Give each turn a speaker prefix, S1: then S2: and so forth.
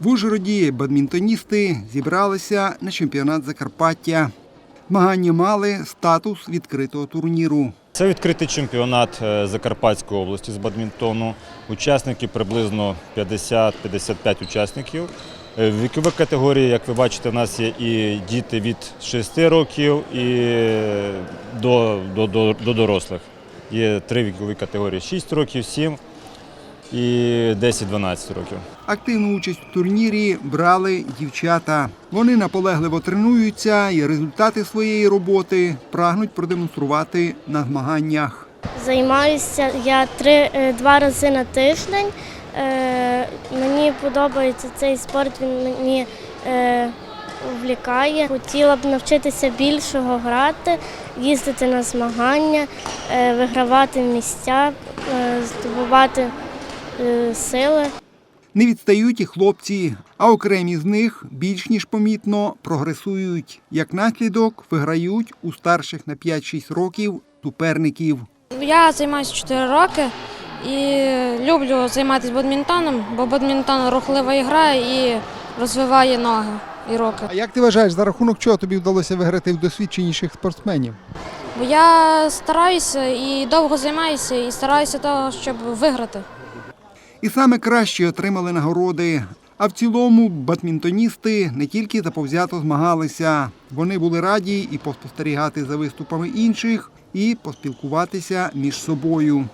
S1: В Ужгороді бадмінтоністи зібралися на чемпіонат Закарпаття. Змагання мали статус відкритого турніру.
S2: Це відкритий чемпіонат е, Закарпатської області з бадмінтону. Учасники приблизно 50-55 учасників. Е, В вікових категорії, як ви бачите, у нас є і діти від 6 років і е, до, до, до, до дорослих. Є три вікові категорії 6 років, 7 і 10-12 років.
S1: Активну участь у турнірі брали дівчата. Вони наполегливо тренуються і результати своєї роботи прагнуть продемонструвати на змаганнях.
S3: Займаюся я три, е, два рази на тиждень. Е, Мені подобається цей спорт, він мені е, влікає. Хотіла б навчитися більшого грати, їздити на змагання, е, вигравати місця, е, здобувати сили.
S1: Не відстають і хлопці, а окремі з них більш ніж помітно прогресують. Як наслідок виграють у старших на 5-6 років суперників.
S4: Я займаюся 4 роки і люблю займатися бадмінтоном, бо бадмінтон рухлива гра і розвиває ноги і руки.
S1: А як ти вважаєш, за рахунок чого тобі вдалося виграти в досвідченіших спортсменів?
S4: Бо я стараюся і довго займаюся, і стараюся того, щоб виграти.
S1: І саме кращі отримали нагороди. А в цілому бадмінтоністи не тільки заповзято змагалися, вони були раді і поспостерігати за виступами інших, і поспілкуватися між собою.